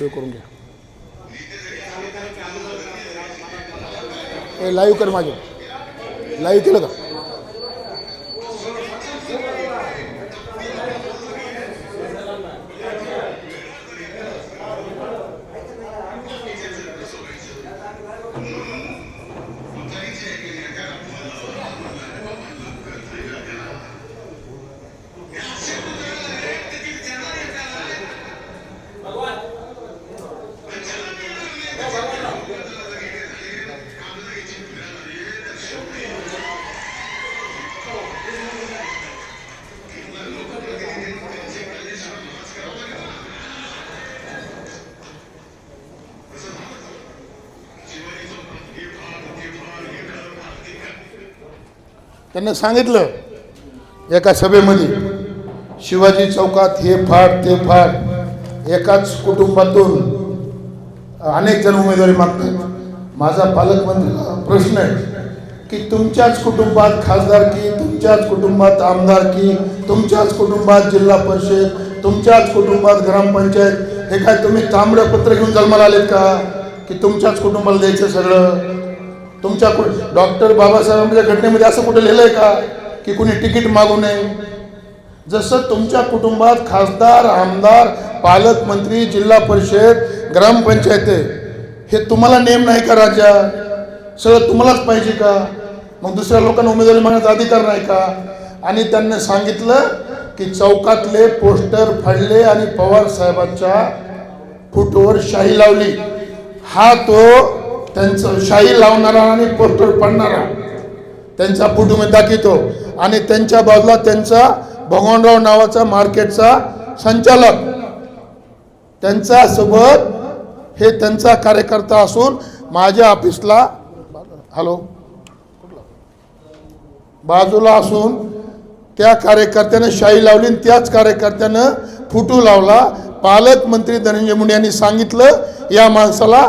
Video करून घ्या. ए live कर माझे लाईव्ह केलं का? त्यांना सांगितलं एका सभेमध्ये शिवाजी चौकात हे फाड ते फाड एकाच कुटुंबातून अनेक जण उमेदवारी मागतात माझा पालकमंत्र्याला प्रश्न आहे की तुमच्याच कुटुंबात खासदारकी तुमच्याच कुटुंबात आमदारकी तुमच्याच कुटुंबात जिल्हा परिषद तुमच्याच कुटुंबात ग्रामपंचायत हे काय तुम्ही ताम्रपत्र घेऊन जन्माला आलेत का? की तुमच्याच कुटुंबाला द्यायचं सगळं? तुमच्या कु- डॉक्टर बाबासाहेबांच्या घटनेमध्ये असं कुठं आहे का? की कुणी तिकीट मागू नये? जसं तुमच्या कुटुंबात खासदार आमदार पालकमंत्री जिल्हा परिषद ग्रामपंचायत हे तुम्हाला नेम नाही का राजा? सगळं तुम्हालाच पाहिजे का? मग दुसऱ्या लोकांना उमेदवारी मागण्याचा अधिकार नाही का? आणि त्यांनी सांगितलं की चौकातले पोस्टर फाडले आणि पवार साहेबांच्या फुटवर शाही लावली. हा तो त्यांचं शाही लावणारा आणि पोस्टर पडणारा त्यांचा फोटो मी दाखवतो. आणि त्यांच्या बाजूला त्यांचा भगवानराव नावाचा मार्केटचा संचालक त्यांचा सोबत हे त्यांचा कार्यकर्ता असून माझ्या ऑफिसला हॅलो. बाजूला असून त्या कार्यकर्त्यानं शाही लावली आणि त्याच कार्यकर्त्यानं फुटू लावला. पालकमंत्री धनंजय मुंडे यांनी सांगितलं या माणसाला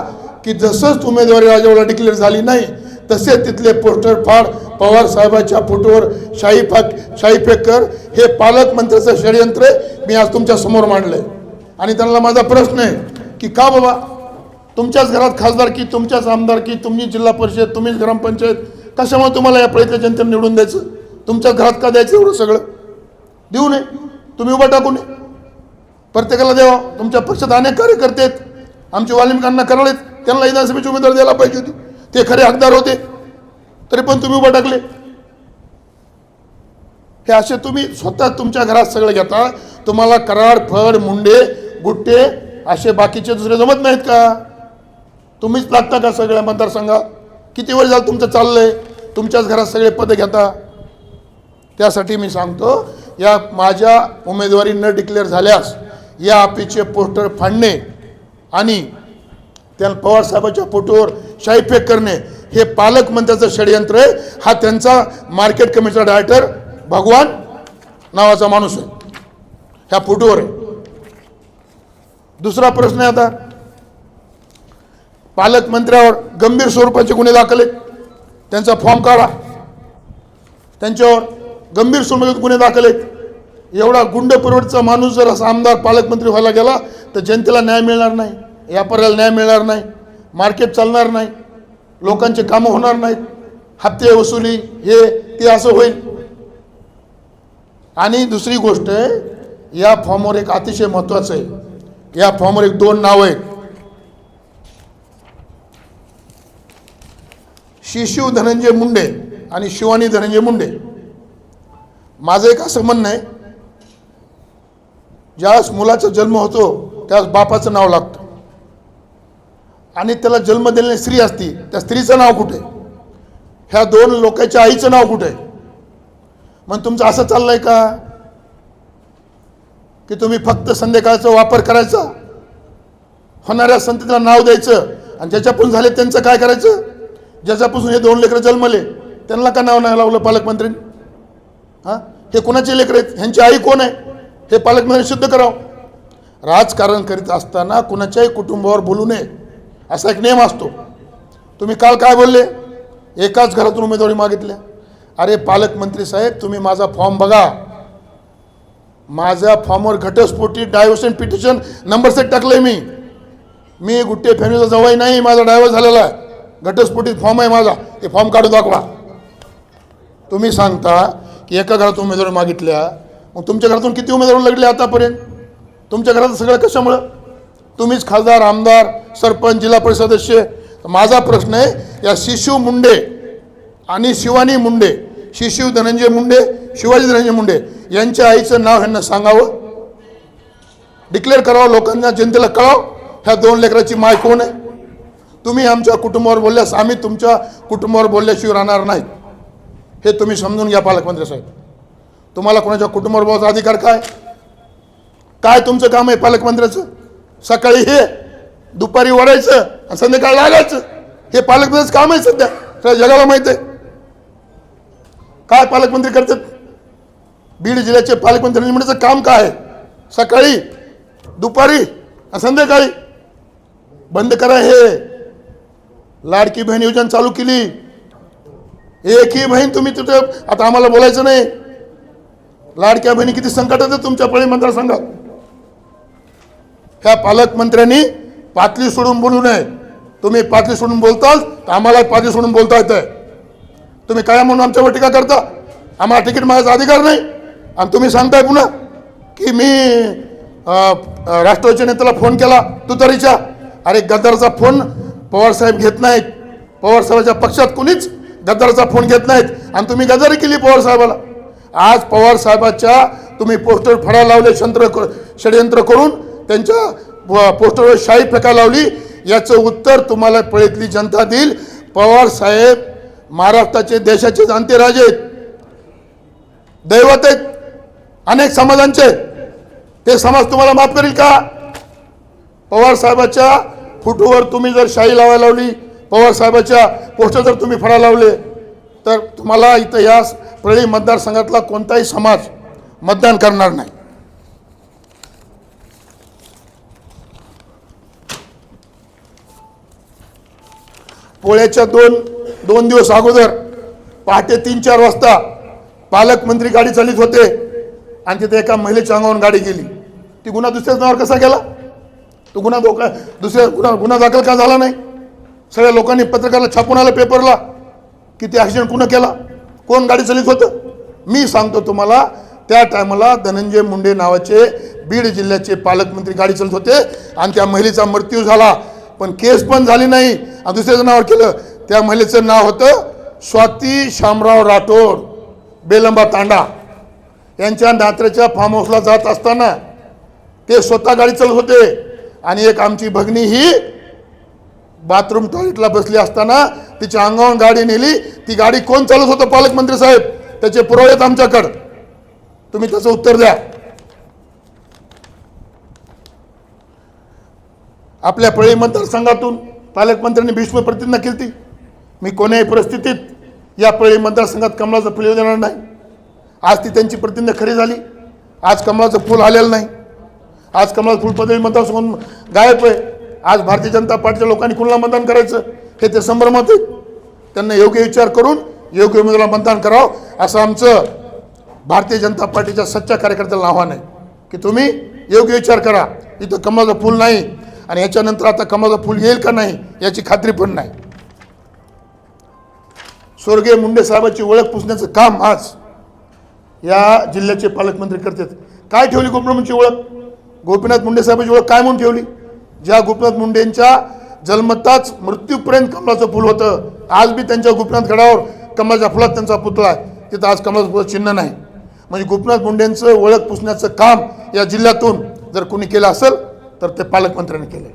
की जसंच उमेदवारी राजावला डिक्लेअर झाली नाही तसे तिथले पोस्टर फाड पवार साहेबाच्या फोटोवर शाही फाक शाही फेकर हे पालकमंत्र्याचं षडयंत्र मी आज तुमच्यासमोर आहे आणि त्यांना माझा प्रश्न आहे की का बाबा तुमच्याच घरात खासदार की तुमच्याच आमदार की तुम्ही जिल्हा परिषद तुम्हीच ग्रामपंचायत कशामुळे तुम्हाला या प्रयत्न जनतेने निवडून द्यायचं? तुमच्याच घरात का द्यायचं एवढं सगळं? देऊ नये. तुम्ही उभा टाकू नये. प्रत्येकाला द्यावा. तुमच्या पक्षात अनेक कार्यकर्ते आहेत. आमचे वाल्मिकांना कराळेत त्यांना विधानसभेची उमेदवार द्यायला पाहिजे होती. ते खरे हकदार होते. तरी पण तुम्ही उभं टाकले. हे असे तुम्ही स्वतः तुमच्या घरात सगळं घेता. तुम्हाला कराड फड मुंडे गुट्टे असे बाकीचे दुसरे जमत नाहीत का? तुम्हीच लागता का सगळ्या मतदारसंघात? किती वेळ झालं तुमचं चाललंय? तुमच्याच घरात सगळे पद घेता. त्यासाठी मी सांगतो या माझ्या उमेदवारी न डिक्लेअर झाल्यास या आपीचे पोस्टर फाडणे आणि त्यांना पवार साहेबाच्या फोटोवर शाही फेक करणे. हे पालकमंत्र्याचं षडयंत्र आहे. हा त्यांचा मार्केट कमिटीचा डायरेक्टर भगवान नावाचा माणूस आहे. ह्या फोटोवर आहे. दुसरा प्रश्न आहे आता. पालकमंत्र्यावर गंभीर स्वरूपाचे गुन्हे दाखल आहेत. त्यांचा फॉर्म काढा. त्यांच्यावर गंभीर स्वरूपाचे गुन्हे दाखल आहेत. एवढा गुंड माणूस जर असा आमदार पालकमंत्री व्हायला गेला तर जनतेला न्याय मिळणार नाही. व्यापाऱ्याला न्याय मिळणार नाही मार्केट चालणार नाही लोकांचे कामं होणार नाहीत हप्ते वसुली हे ते असं होईल. आणि दुसरी गोष्ट आहे या फॉर्मवर एक अतिशय महत्त्वाचं आहे. या फॉर्मवर एक दोन नावं आहेत. शिशू धनंजय मुंडे आणि शिवानी धनंजय मुंडे. माझं एक असं म्हणणं आहे ज्यावेळेस मुलाचा जन्म होतो त्यावेळेस बापाचं नाव लागतं. आणि त्याला जन्म दिलेली स्त्री असती त्या स्त्रीचं नाव कुठे? ह्या दोन लोकांच्या आईचं नाव कुठे? मग तुमचं असं चाललंय का? की तुम्ही फक्त संध्याकाळचा वापर करायचा? होणाऱ्या संततीला नाव द्यायचं आणि ज्याच्यापासून झाले त्यांचं काय करायचं? ज्याच्यापासून हे दोन लेकरं जन्मले त्यांना का नाव नाही लावलं पालकमंत्र्यांनी हां? हे कोणाचे लेकर आहेत? ह्यांची आई कोण आहे? हे पालकमंत्री सिद्ध करावं. राजकारण करीत असताना कुणाच्याही कुटुंबावर बोलू नये. असा एक नियम असतो. तुम्ही काल काय बोलले? एकाच घरातून उमेदवारी मागितल्या. अरे पालकमंत्री साहेब तुम्ही माझा फॉर्म बघा. माझ्या फॉर्मवर घटस्फोटी डायव्हर्शन पिटिशन नंबर सेट टाकलंय मी. मी गुट्टे फॅमिलीचा जवळ नाही माझा डायव्हर्स झालेला आहे. घटस्फोटीत फॉर्म आहे माझा. ते फॉर्म काढून दाखवा. तुम्ही सांगता की एका घरातून उमेदवारी मागितल्या मग तुमच्या घरातून किती उमेदवार लागले आतापर्यंत? तुमच्या घरात सगळं कशामुळं? तुम्हीच खासदार आमदार सरपंच जिल्हा परिषद सदस्य. माझा प्रश्न आहे या शिशू मुंडे आणि शिवानी मुंडे शिशू धनंजय मुंडे शिवाजी धनंजय मुंडे यांच्या आईचं नाव ह्यांना सांगावं? डिक्लेअर करावं लोकांना जनतेला कळावं ह्या दोन लेकराची माय कोण आहे? तुम्ही आमच्या कुटुंबावर बोलल्यास आम्ही तुमच्या कुटुंबावर बोलल्याशिवाय राहणार नाही हे तुम्ही समजून घ्या पालकमंत्री साहेब. तुम्हाला कोणाच्या कुटुंबावर बोलायचा अधिकार काय? काय तुमचं काम आहे पालकमंत्र्याचं? सकाळी हे दुपारी ओढायचं आणि संध्याकाळी लागायचं. हे पालकमंत्र्याचं काम आहे सध्या. सगळ्या जगाला माहीत आहे. काय पालकमंत्री करतात? बीड जिल्ह्याचे पालकमंत्री म्हणण्याचं काम काय आहे? सकाळी दुपारी आणि संध्याकाळी. बंद करा हे. लाडकी बहीण योजना चालू केली. एकही बहीण तुम्ही तिथं आता आम्हाला बोलायचं नाही. लाडक्या बहिणी किती संकटात आहे तुमच्या पळी मतदारसंघात ह्या पालकमंत्र्यांनी पातळी सोडून बोलू नये. तुम्ही पातळी सोडून बोलताल तर आम्हाला पातळी सोडून बोलता येतंय. तुम्ही काय म्हणून आमच्यावर टीका करता. आम्हाला तिकीट मागायचा अधिकार नाही. आणि तुम्ही सांगताय पुन्हा की मी राष्ट्रवादीच्या नेत्याला फोन केला तुतारीच्या. अरे गद्दारचा फोन पवारसाहेब घेत नाहीत. पवारसाहेबाच्या पक्षात कुणीच गद्दारचा फोन घेत नाहीत. आणि तुम्ही गद्दारी केली पवार साहेबाला. आज पवारसाहेबाच्या तुम्ही पोस्टर फडा लावले शंत्र षडयंत्र करून. त्यांच्या पोस्टरवर शाही प्रकार लावली. याचं उत्तर तुम्हाला पळीतली जनता देईल. पवार साहेब महाराष्ट्राचे देशाचे जाणते राजे आहेत. दैवत आहेत. अनेक समाजांचे ते समाज तुम्हाला माफ करील का? पवार साहेबाच्या फुटूवर तुम्ही जर शाही लावायला लावली पवार साहेबाच्या पोस्टर जर तुम्ही फळा लावले तर तुम्हाला इथं या परळी मतदारसंघातला कोणताही समाज मतदान करणार नाही. पोळ्याच्या दोन दोन दिवस अगोदर पहाटे तीन चार वाजता पालकमंत्री गाडी चालित होते आणि तिथे एका महिलेच्या अंगावरून गाडी गेली. ती गुन्हा दुसऱ्याच नावावर कसा गेला? तो गुन्हा धोका दुसऱ्या गुन्हा गुन्हा दाखल का झाला नाही? सगळ्या लोकांनी पत्रकारला छापून आलं पेपरला की ते ॲक्सिडेंट कुणं केला? कोण गाडी चालित होतं? मी सांगतो तुम्हाला त्या टायमाला धनंजय मुंडे नावाचे बीड जिल्ह्याचे पालकमंत्री गाडी चालत होते आणि त्या महिलेचा मृत्यू झाला. पण केस पण झाली नाही. आणि दुसऱ्याचं नावावर केलं. त्या महिलेचं नाव होतं स्वाती शामराव राठोड बेलंबा तांडा. यांच्या नात्र्याच्या फार्म हाऊसला जात असताना ते स्वतः गाडी चालत होते. आणि एक आमची भगिनी ही बाथरूम टॉयलेटला बसली असताना तिच्या अंगावर गाडी नेली. ती गाडी कोण चालत होतं पालकमंत्री साहेब? त्याचे पुरावे आहेत आमच्याकडं. तुम्ही त्याचं उत्तर द्या. आपल्या पळी मतदारसंघातून पालकमंत्र्यांनी भीष्म प्रतिज्ञा केली मी कोण्याही परिस्थितीत या पळी मतदारसंघात कमळाचं फुल येऊ देणार नाही. आज ती त्यांची प्रतिज्ञा खरी झाली. आज कमळाचं फूल आलेलं नाही. आज कमळाचं फुल पदवी मतदारसंघ गायब आहे. आज भारतीय जनता पार्टीच्या लोकांनी कुणाला मतदान करायचं हे ते संभ्रमात आहेत. त्यांना योग्य विचार करून योग्य उमेदवाराला मतदान करावं असं आमचं भारतीय जनता पार्टीच्या सच्च्या कार्यकर्त्याला आव्हान आहे. की तुम्ही योग्य विचार करा. इथं कमळाचं फूल नाही. आणि याच्यानंतर आता कमळाचं फूल येईल का नाही याची खात्री पण नाही. स्वर्गीय मुंडे साहेबांची ओळख पुसण्याचं काम आज या जिल्ह्याचे पालकमंत्री करतात. काय ठेवली गोपीनाथची ओळख? गोपीनाथ मुंडे साहेबांची ओळख काय म्हणून ठेवली? ज्या गोपीनाथ मुंडेंच्या जन्मताच मृत्यूपर्यंत कमलाचं फुल होतं. आज बी त्यांच्या गोपीनाथ गडावर कमलाच्या फुलात त्यांचा पुतळा आहे. तिथं आज कमलाचं फुलं चिन्ह नाही. म्हणजे गोपीनाथ मुंडेंचं ओळख पुसण्याचं काम या जिल्ह्यातून जर कोणी केलं असेल तर ते पालकमंत्र्यांनी केलं.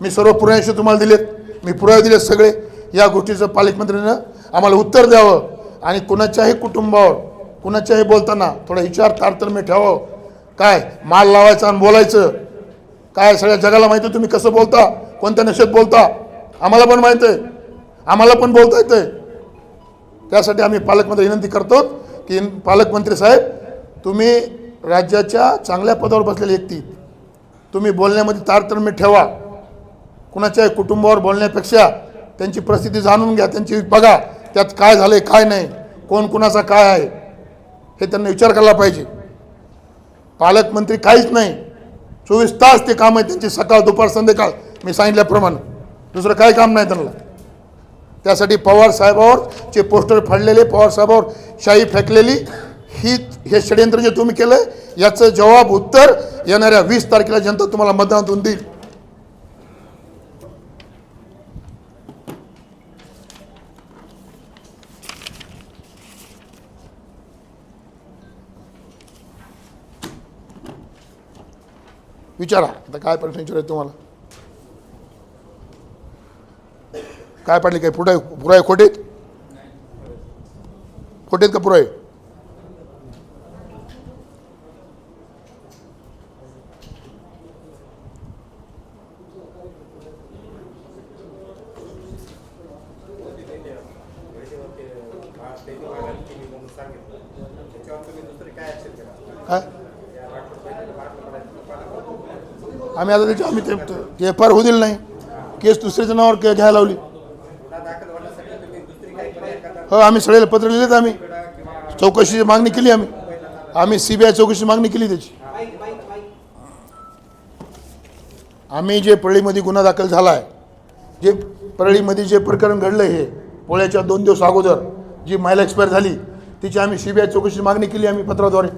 मी सर्व पुराव्याशी तुम्हाला दिलेत. मी पुरावे दिलेत सगळे. या गोष्टीचं पालकमंत्र्यानं आम्हाला उत्तर द्यावं आणि कुणाच्याही कुटुंबावर कुणाच्याही बोलताना थोडा विचार तारतम्य ठेवावं. काय? माल लावायचा आणि बोलायचं. काय सगळ्या जगाला माहिती आहे तुम्ही कसं बोलता? कोणत्या नशेत बोलता? आम्हाला पण माहीत आहे. आम्हाला पण बोलता येतं त्यासाठी आम्ही पालकमंत्री विनंती करतो की पालकमंत्री साहेब तुम्ही राज्याच्या चांगल्या पदावर बसलेले व्यक्ती. तुम्ही बोलण्यामध्ये तारतम्य ठेवा. कुणाच्याही कुटुंबावर बोलण्यापेक्षा त्यांची परिस्थिती जाणून घ्या त्यांची बघा त्यात काय झालं काय नाही कोण कुणाचा काय आहे हे त्यांना विचार करायला पाहिजे. पालकमंत्री काहीच नाही. चोवीस तास ते काम आहे त्यांची सकाळ दुपार संध्याकाळ मी सांगितल्याप्रमाणे. दुसरं काही काम नाही त्यांना. त्यासाठी पवार साहेबावर जे पोस्टर फाडलेले पवार साहेबावर शाही फेकलेली ही हे षडयंत्र जे तुम्ही केलं याचं जवाब उत्तर येणाऱ्या वीस तारखेला जनता तुम्हाला मतदानातून देईल. विचारा आता काय प्रश्न विचारायचं तुम्हाला? काय पाडले काय पुढे पुरा खोटेत? खोटेत का पुराय आहे काय आम्ही आता त्याची आम्ही ते एफ आर होऊ दिलं नाही. केस दुसऱ्याच्या नावावर घ्यायला लावली. हो आम्ही सगळे पत्र लिहिलेत आम्ही. चौकशीची मागणी केली आम्ही. आम्ही सी बी आय चौकशीची मागणी केली त्याची. आम्ही जे परळीमध्ये गुन्हा दाखल झाला आहे जे परळीमध्ये जे प्रकरण घडलं हे पोळ्याच्या दोन दिवस अगोदर जी महिला एक्सपायर झाली तिची आम्ही सी बी आय चौकशीची मागणी केली आम्ही पत्राद्वारे.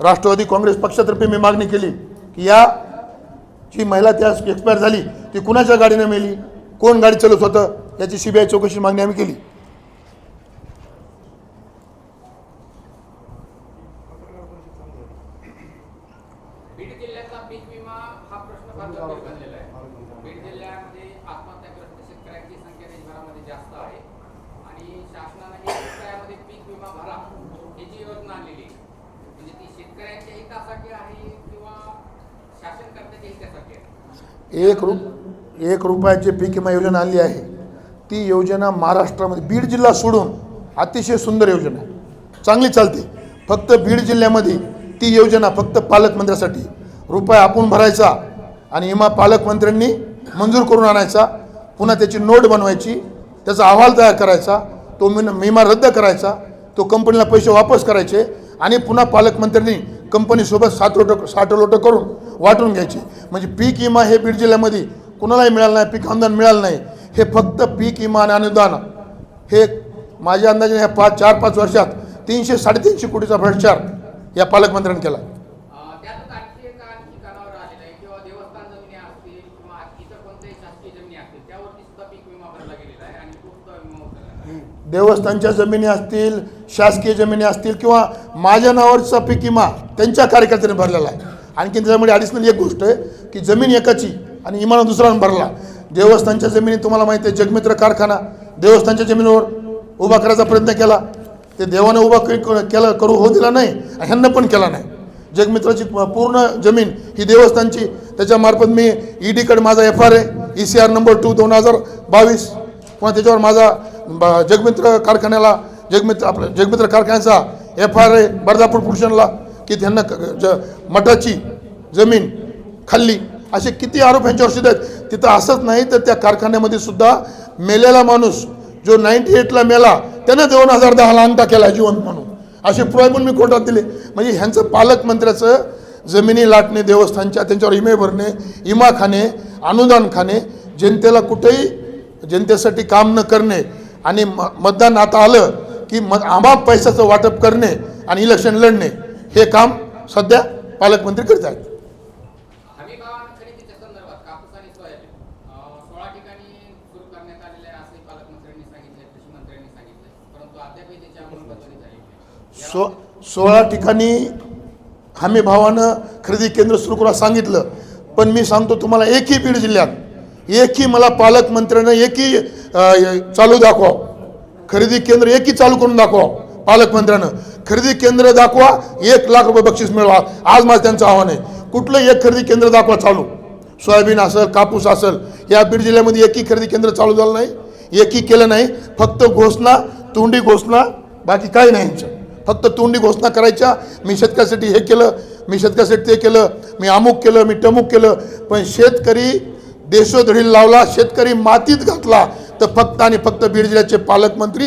राष्ट्रवादी काँग्रेस पक्षातर्फे मी मागणी केली की या जी महिला त्या एक्सपायर झाली ती कुणाच्या गाडीनं मेली? कोण गाडी चालवत होतं? याची सीबीआय आय चौकशी मागणी आम्ही केली. शासन जिल्ह्याचा एक रुप एक रुपयाची पीक विमा योजना आली आहे. ती योजना महाराष्ट्रामध्ये बीड जिल्हा सोडून अतिशय सुंदर योजना चांगली चालते. फक्त बीड जिल्ह्यामध्ये ती योजना फक्त पालकमंत्र्यासाठी रुपये आपण भरायचा आणि विमा पालकमंत्र्यांनी मंजूर करून आणायचा पुन्हा त्याची नोट बनवायची त्याचा अहवाल तयार करायचा तो मिन विमा रद्द करायचा तो कंपनीला पैसे वापस करायचे आणि पुन्हा पालकमंत्र्यांनी कंपनीसोबत सात लोटं साठ लोटं करून वाटून घ्यायची. म्हणजे पीक विमा हे बीड जिल्ह्यामध्ये कुणालाही मिळालं नाही पीक अनुदान मिळालं नाही. हे फक्त पीक विमा आणि अनुदान. हे माझ्या अंदाजाने ह्या पाच चार पाच वर्षात तीनशे साडेतीनशे कोटीचा भ्रष्टाचार या पालकमंत्र्यांनी केला. देवस्थानच्या जमिनी असतील शासकीय जमिनी असतील किंवा माझ्या नावावरचा पीक विमा त्यांच्या कार्यकर्त्याने भरलेला आहे. आणखी त्याच्यामुळे ॲडिशनल एक गोष्ट आहे की जमीन एकाची आणि इमाना दुसऱ्यानं भरला. देवस्थानच्या जमिनी तुम्हाला माहिती आहे जगमित्र कारखाना. देवस्थानच्या जमिनीवर उभा करायचा प्रयत्न केला. ते देवानं उभा क- केला करू होऊ दिला नाही आणि ह्यांना पण केला नाही. जगमित्राची पूर्ण जमीन ही देवस्थानची. त्याच्यामार्फत मी ईडीकडे माझा एफ आर आहे. E C R number two दोन हजार बावीस. किंवा त्याच्यावर माझा ब- जगमित्र कारखान्याला जगमित्र आपलं जगमित्र कारखान्याचा एफ आर आहे बर्दापूर पुरुषांना की त्यांना क- ज मठाची जमीन खाल्ली असे किती आरोप यांच्यावर सिद्ध आहेत. तिथं असंच नाही तर त्या कारखान्यामध्ये सुद्धा मेलेला माणूस जो नाईन्टी एटला मेला त्यानं दोन हजार दहाला अंगठा केला जिवंत म्हणून. असे पुरावे पण मी कोर्टात दिले. म्हणजे ह्यांचं पालकमंत्र्याचं जमिनी लाटणे देवस्थानच्या त्यांच्यावर इमे भरणे इमा खाणे अनुदान खाणे जनतेला कुठेही जनतेसाठी काम न करणे आणि म मतदान आता आलं की म आम्हा पैशाचं वाटप करणे आणि इलेक्शन लढणे. हे काम सध्या पालकमंत्री करत आहेत. सो सोळा ठिकाणी हमी भावानं खरेदी केंद्र सुरू करा सांगितलं. पण मी सांगतो तुम्हाला एकही बीड जिल्ह्यात एकही मला पालकमंत्र्यानं एकही चालू दाखवा. खरेदी केंद्र एकही चालू करून दाखवा. पालकमंत्र्यानं खरेदी केंद्र दाखवा एक लाख रुपये बक्षीस मिळवा. आज माझं त्यांचं आव्हान आहे. कुठलं एक खरेदी केंद्र दाखवा चालू. सोयाबीन असेल कापूस असेल या बीड जिल्ह्यामध्ये एकही खरेदी केंद्र चालू झालं नाही. एकही केलं नाही. फक्त घोषणा तोंडी घोषणा बाकी काही नाही यांचं. फक्त तोंडी घोषणा करायच्या. मी शेतकऱ्यासाठी हे केलं मी शेतकऱ्यासाठी ते केलं मी अमुक केलं मी टमुक केलं. पण शेतकरी देशोधडी लावला शेतकरी मातीत घातला तर फक्त आणि फक्त बीड जिल्ह्याचे पालकमंत्री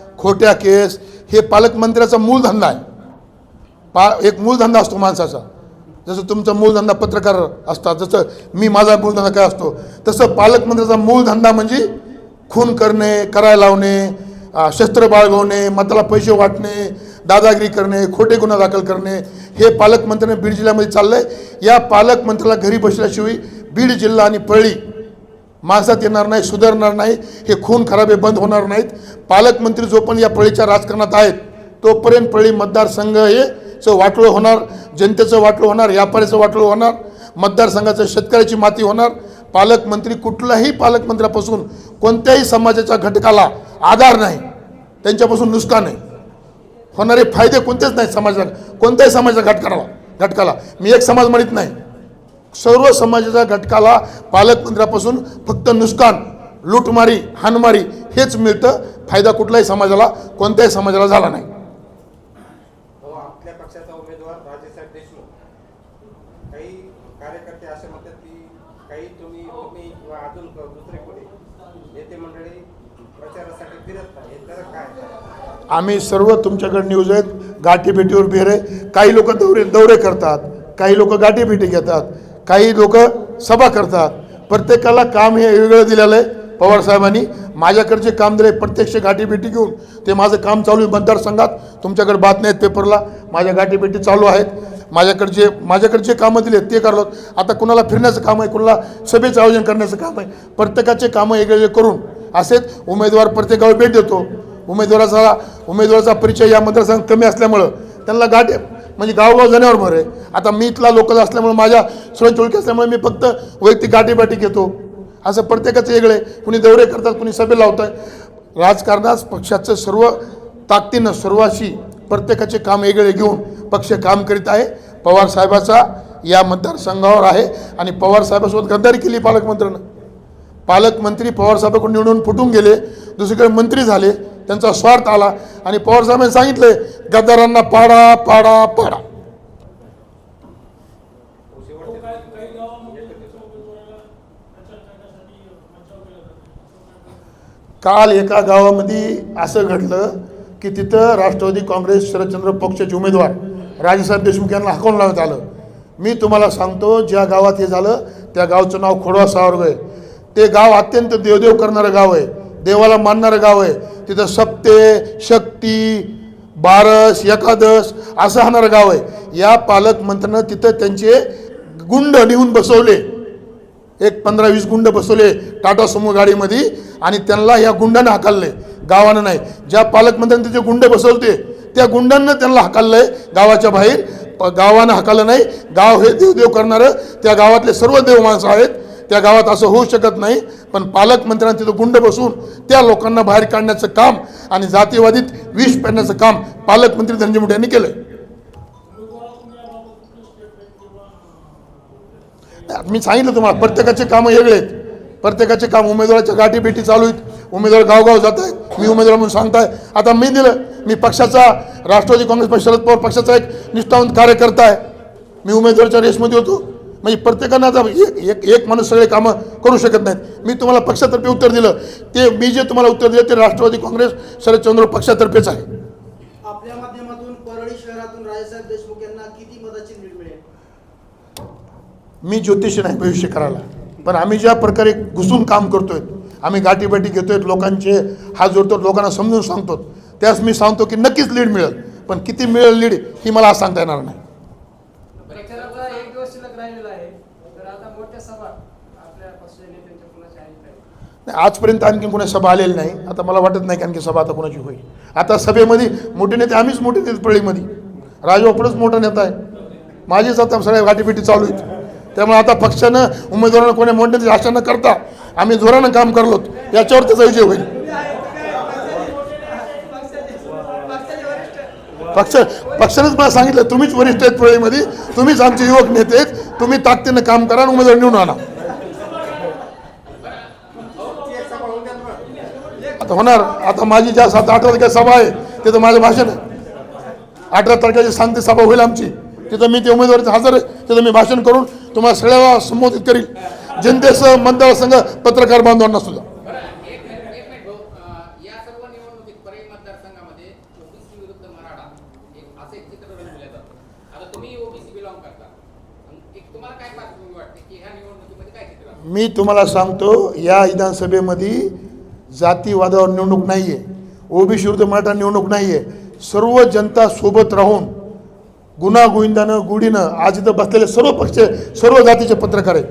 खोट्या केस हे पालकमंत्र्याचा मूलधंदा आहे. पा एक मूलधंदा असतो माणसाचा. जसं तुमचा मूलधंदा पत्रकार असतात जसं मी माझा मूलधंदा काय असतो तसं पालकमंत्र्याचा मूलधंदा म्हणजे खून करणे करायला लावणे शस्त्र बाळगवणे मताला पैसे वाटणे दादागिरी करणे खोटे गुन्हा दाखल करणे हे पालकमंत्र्याने बीड जिल्ह्यामध्ये चाललं आहे या पालकमंत्र्याला घरी बसल्याशिवाय बीड जिल्हा आणि पळी माणसात येणार नाही सुधारणार नाही हे खून खराबे बंद होणार नाहीत. पालकमंत्री जो पण या पळीच्या राजकारणात आहेत तोपर्यंत पळी मतदारसंघ हे चं वाटोळं होणार जनतेचं वाटोळं होणार व्यापाऱ्याचं वाटोळं होणार मतदारसंघाचं शेतकऱ्याची माती होणार. पालकमंत्री कुठल्याही पालकमंत्र्यापासून कोणत्याही समाजाच्या घटकाला आधार नाही त्यांच्यापासून नुकसान आहे. होणारे फायदे कोणतेच नाही समाजाला कोणत्याही समाजाच्या घटकाला घटकाला. मी एक समाज म्हणत नाही. सर्व समाजाच्या घटकाला पालकमंत्र्यापासून फक्त नुकसान लूटमारी हाणमारी हेच मिळतं. फायदा कुठल्याही समाजाला कोणत्याही समाजाला झाला नाही. हो आम्ही सर्व तुमच्याकडे न्यूज आहेत. गाठीभेटीवर बिर काही लोक दौरे दौरे करतात. काही लोक गाठीभेटी घेतात. काही लोक सभा करतात. प्रत्येकाला काम हे वेगळं दिलेलं आहे पवार साहेबांनी. माझ्याकडचे काम दिले प्रत्यक्ष गाठीभेटी घेऊन. ते माझं काम चालू आहे मतदारसंघात. तुमच्याकडे बातम्या आहेत पेपरला. माझ्या गाठीभेटी चालू आहेत. माझ्याकडचे माझ्याकडचे कामं दिले ते करलो आता कुणाला फिरण्याचं काम आहे कुणाला सभेचं आयोजन करण्याचं काम आहे प्रत्येकाचे कामं वेगवेगळे करून असेच उमेदवार प्रत्येकावर भेट देतो. उमेदवाराचा उमेदवाराचा परिचय या मतदारसंघात कमी असल्यामुळं त्यांना गाठी म्हणजे गावगाव जाण्यावर भर आहे. आता मी इथला लोकल असल्यामुळे माझ्या सुरज असल्यामुळे मी फक्त वैयक्तिक गाठीबाटी घेतो. असं प्रत्येकाचं वेगळं आहे. कुणी दौरे करतात कुणी सभे लावत आहे राजकारणात पक्षाचं सर्व ताकदीनं सर्वाशी प्रत्येकाचे काम वेगळे घेऊन पक्ष काम करीत आहे. पवार साहेबाचा या मतदारसंघावर आहे आणि पवार साहेबासोबत गद्दारी केली पालकमंत्र्यानं. पालकमंत्री पवारसाहेबाकडून निवडून फुटून गेले. दुसरीकडे मंत्री झाले. त्यांचा स्वार्थ आला. आणि पवारसाहेबांनी सांगितलं गद्दारांना पाडा पाडा पाडा. काल एका गावामध्ये असं घडलं की तिथं राष्ट्रवादी काँग्रेस शरदचंद्र पक्षाचे उमेदवार राजेसाहेब देशमुख यांना हाकून लावण्यात आलं. मी तुम्हाला सांगतो ज्या गावात हे झालं त्या गावचं नाव खोडवा सावरग आहे. ते गाव अत्यंत देवदेव करणारं गाव आहे. देवाला मानणारं गाव आहे. तिथं सप्ते शक्ती बारस एकादश असं होणारं गाव आहे. या पालकमंत्र्यानं तिथं त्यांचे गुंड नेऊन बसवले. एक पंधरा वीस गुंड बसवले टाटा समूह गाडीमध्ये आणि त्यांना या गुंडानं हाकालले गावानं नाही. ज्या पालकमंत्र्यांनी तिथे गुंड बसवते त्या गुंडांना त्यांना हाकाललंय गावाच्या बाहेर. प- गावानं हाकललं नाही. गाव हे देवदेव करणारं. त्या गावातले सर्व देव माणसं आहेत. त्या गावात असं होऊ शकत नाही. पण पालकमंत्र्यांनी तिथं गुंड बसून त्या लोकांना बाहेर काढण्याचं काम आणि जातीवादीत विष पेरण्याचं काम पालकमंत्री धनंजय मुंडे यांनी केलं मी सांगितलं तुम्हाला प्रत्येकाचे कामं वेगळे आहेत. प्रत्येकाचे काम उमेदवाराच्या गाठीभेटी चालू आहेत. उमेदवार गावगाव जात आहेत. मी उमेदवार म्हणून सांगताय. आता मी दिलं. मी पक्षाचा राष्ट्रवादी काँग्रेस पक्ष शरद पवार पक्षाचा एक निष्ठावंत कार्यकर्ता आहे. मी उमेदवाराच्या रेसमध्ये होतो. म्हणजे प्रत्येकानं आता एक एक एक माणूस सगळे कामं करू शकत नाहीत. मी तुम्हाला पक्षातर्फे उत्तर दिलं. ते मी जे तुम्हाला उत्तर दिलं ते राष्ट्रवादी काँग्रेस शरदचंद्र पक्षातर्फेच आहे. आपल्या माध्यमातून परळी शहरातून राजेसाहेब देशमुख यांना किती मताची लीड मिळेल? मी ज्योतिषी नाही भविष्य करायला. पण आम्ही ज्या प्रकारे घुसून काम करतोय आम्ही गाठीबाटी घेतोय लोकांचे हात जोडतो लोकांना समजून सांगतो त्यास मी सांगतो की नक्कीच लीड मिळेल. पण किती मिळेल लीड ही मला आज सांगता येणार नाही प्रचाराचा एक दिवस शिल्लक राहिलेला आहे तर आता मोठ्या सभा आपल्या पक्षाच्या नेत्यांच्या कुणाच्या आहेत काय नाही, आजपर्यंत आणखी कोणी सभा आलेली नाही. आता मला वाटत नाही की आणखी सभा आता कोणाची होईल. आता सभेमध्ये मोठे नेते आम्हीच मोठे नेते पळीमध्ये. राजवापडच मोठा नेता आहे. माझीच आता सगळ्या गाठीपिटी चालू आहेत. त्यामुळे आता पक्षानं उमेदवारांना कोणी मोठ्याची आशा न करता आम्ही जोरानं काम करलो. याच्यावर त्याचा विजय होईल. पक्ष पक्षानेच मला सांगितलं तुम्हीच वरिष्ठ आहेत पळीमध्ये तुम्हीच आमचे युवक नेते आहेत तुम्ही ताकदीनं काम करा आणि उमेदवार निवडून आणा एक तर होणार. आता माझी ज्या सात अठरा तारखेची सभा आहे तिथं माझं भाषण आहे. अठरा तारखेची शांती सभा होईल आमची. तिथं मी ते उमेदवारी हजर आहे. तिथं मी भाषण करून तुम्हाला सगळ्याला संबोधित करील. जनतेसह मतदारसंघ पत्रकार बांधवांना सुद्धा. मी तुम्हाला सांगतो या विधानसभेमध्ये जातीवादावर निवडणूक नाही आहे ओबीसी विरुद्ध मराठा निवडणूक नाही आहे सर्व जनता सोबत राहून गुन्हा गुढीनं आज इथं बसलेले सर्व पक्ष सर्व जातीचे पत्रकार आहेत.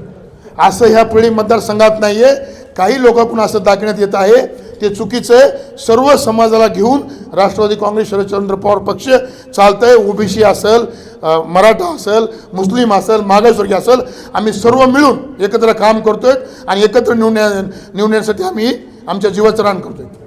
असं ह्या पिढी मतदारसंघात नाही आहे काही लोकांकडून असं दाखवण्यात येत आहे. ते चुकीचं आहे. सर्व समाजाला घेऊन राष्ट्रवादी काँग्रेस शरदचंद्र पवार पक्ष चालतं आहे ओबीसी असेल मराठा असेल मुस्लिम असेल मागासवर्गीय असेल आम्ही सर्व मिळून एकत्र काम करतो आहे आणि एकत्र निवडण्या निवडण्यासाठी आम्ही आमच्या जीवाचं रान करतोय. आहे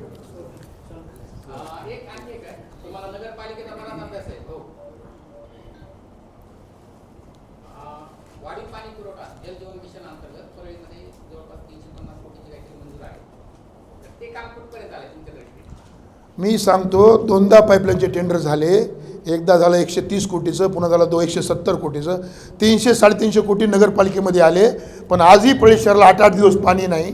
मी सांगतो दोनदा पाईपलाईनचे टेंडर झाले. एकदा झालं एकशे तीस कोटीचं पुन्हा झालं दो एकशे सत्तर कोटीचं. तीनशे साडेतीनशे कोटी नगरपालिकेमध्ये आले. पण आजही पळी शहराला आठ आठ दिवस पाणी नाही.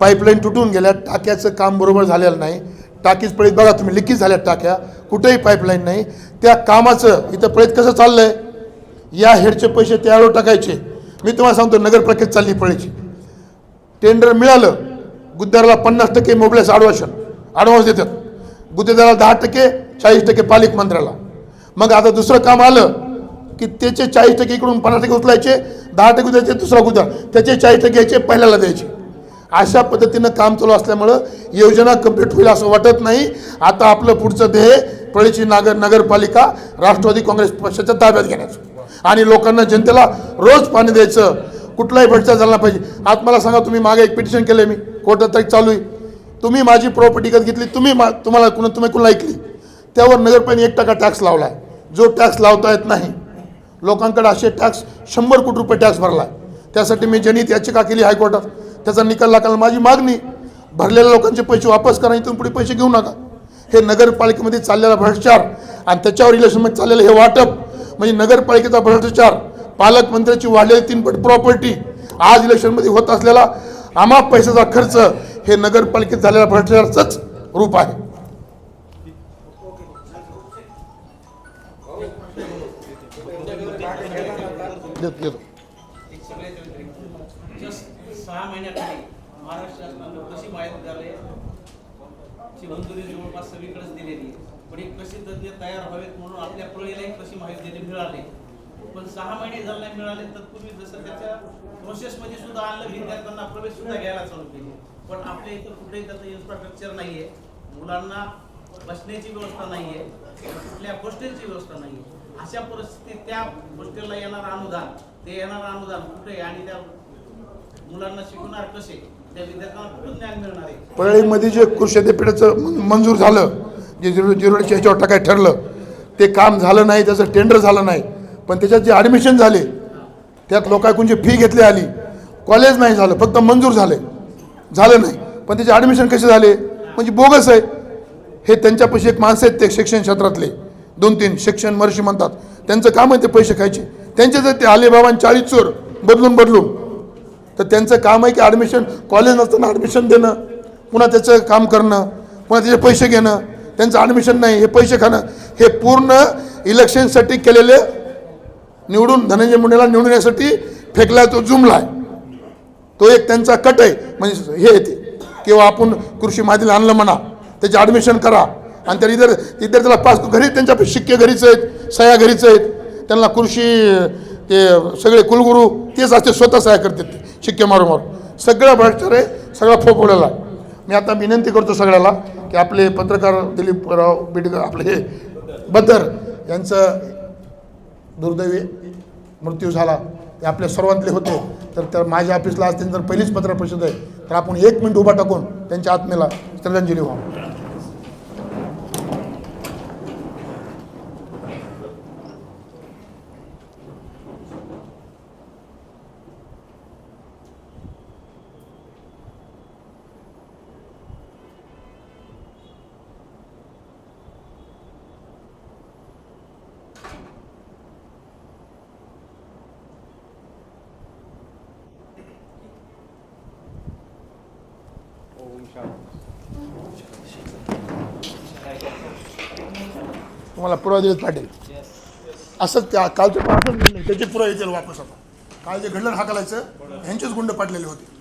पाईपलाईन तुटून गेल्या टाक्याचं काम बरोबर झालेलं नाही. टाकीच पळीत बघा तुम्ही लिकीज झाल्या टाक्या. कुठेही पाईपलाईन नाही. त्या कामाचं इथं पळीत कसं चाललं आहे या हेडचे पैसे त्यावेळेवर टाकायचे. मी तुम्हाला सांगतो नगर नगरपालिकेत चालली पळीची. टेंडर मिळालं गुद्दाराला पन्नास टक्के मोबल्याचं आडवाशन ॲडव्हान्स देतात. गुद्देदाराला दहा टक्के चाळीस टक्के पालिक मंत्र्याला. मग आता दुसरं काम आलं की त्याचे चाळीस टक्के इकडून पन्नास टक्के उचलायचे दहा टक्के उचलायचे दुसरा गुद्दार. त्याचे चाळीस टक्के यायचे पहिल्याला द्यायचे. अशा पद्धतीनं काम चालू असल्यामुळं योजना कंप्लीट होईल असं वाटत नाही. आता आपलं पुढचं ध्येय पळीची नागर नगरपालिका राष्ट्रवादी काँग्रेस पक्षाच्या ताब्यात घेण्याचं. आणि लोकांना जनतेला रोज पाणी द्यायचं. कुठलाही भ्रष्टाचार झाला पाहिजे. आज मला सांगा तुम्ही मागे एक पिटिशन केलं मी. कोर्टात तारीख चालू आहे. तुम्ही माझी प्रॉपर्टी विकत घेतली तुम्ही मा तुम्हाला कुणा तुम्ही कुणाला ऐकली? त्यावर नगरपालिकेने एक टक्का टॅक्स लावला आहे जो टॅक्स लावता येत नाही लोकांकडे असे टॅक्स शंभर कोटी रुपये टॅक्स भरला आहे त्यासाठी मी जनहित याचिका केली हायकोर्टात. त्याचा निकाल लागला माझी मागणी. भरलेल्या लोकांचे पैसे वापस करा इथून पुढे पैसे घेऊ नका. हे नगरपालिकेमध्ये चाललेला भ्रष्टाचार आणि त्याच्यावर इलेक्शनमध्ये चाललेलं हे वाटप म्हणजे नगरपालिकेचा भ्रष्टाचार पालकमंत्र्याची वाढलेली तीनपट प्रॉपर्टी आज इलेक्शनमध्ये होत असलेला आम्हा पैशाचा खर्च हे नगरपालिकेत झालेल्या भ्रष्टाचाराचंच रूप आहे. देतो देतो जस्ट सहा महिन्याखाली महाराष्ट्र शासनानं कृषी महाविद्यालय ची मंजुरी जवळपास सगळीकडेच दिलेली आहे. पण एक कृषी तज्ञ तयार व्हावेत म्हणून आपल्या प्रळीला एक कृषी महाविद्यालय मिळाले पण सहा महिने झाले नाही मिळाले तत्पूर्वी जसं त्याच्या प्रोसेसमध्ये सुद्धा आणलं विद्यार्थ्यांना प्रवेश सुद्धा घ्यायला चालू केली पण आपल्या इथं कुठेही त्याचं इन्फ्रास्ट्रक्चर नाहीये मुलांना बसण्याची व्यवस्था नाहीये कुठल्या हॉस्टेलची व्यवस्था नाहीये अशा परिस्थितीत त्या हॉस्टेलला येणारं अनुदान ते येणारं अनुदान कुठे आणि त्या मुलांना शिकवणार कसे त्या विद्यार्थ्यांना कुठून ज्ञान मिळणार आहे परळीमध्ये जे कृषी विद्यापीठाचं मंजूर झालं जे जिरो जिरोडच्या ह्याच्यावर टाकाय ठरलं ते काम झालं नाही त्याचं टेंडर झालं नाही पण त्याच्यात जे ॲडमिशन झाले त्यात लोकांकडून जी फी घेतली आली कॉलेज नाही झालं फक्त मंजूर झाले. झालं नाही. पण त्याचे ॲडमिशन कसे झाले? म्हणजे बोगस आहे. हे त्यांच्यापाशी एक माणसं आहेत ते शिक्षण क्षेत्रातले. दोन तीन शिक्षण महर्षी म्हणतात. त्यांचं काम आहे ते पैसे खायचे. त्यांचे जर ते अलिबाबांचे चाळीस चोर बदलून बदलून तर त्यांचं काम आहे की ॲडमिशन कॉलेज नसताना ॲडमिशन देणं पुन्हा त्याचं काम करणं पुन्हा त्याचे पैसे घेणं. त्यांचं ॲडमिशन नाही हे पैसे खाणं. हे पूर्ण इलेक्शनसाठी केलेले निवडून धनंजय मुंडेला निवडून येण्यासाठी फेकला तो जुमला आहे तो एक त्यांचा कट आहे. म्हणजे हे येते. किंवा आपण कृषी माहितीला आणलं म्हणा त्याचे ॲडमिशन करा. आणि त्या इतर विद्यार्थ्याला पास घरी त्यांच्या शिक्के घरीच आहेत सह्या घरीच आहेत. त्यांना कृषी ते सगळे कुलगुरू तेच असते स्वतः सह्या करतात ते शिक्के मारून मारून. सगळं भ्रष्टाचार आहे सगळा फोपवलेला मी आता विनंती करतो सगळ्याला की आपले पत्रकार दिलीपराव बेटकर आपले हे बद्दर यांचं दुर्दैवी मृत्यू झाला ते आपल्या सर्वांतले होते. तर त्या माझ्या ऑफिसला आज त्यांनी जर पहिलीच पत्र परिषद आहे तर आपण एक मिनिट उभा टाकून त्यांच्या आत्मेला श्रद्धांजली व्हावं तुम्हाला पुरावा दिलेत पाटील. असंच त्या कालचं पण त्याचे पुरावे येतील वापस आता काल जे घडलं हाकलायचं ह्यांचेच गुंड पाडलेले होते.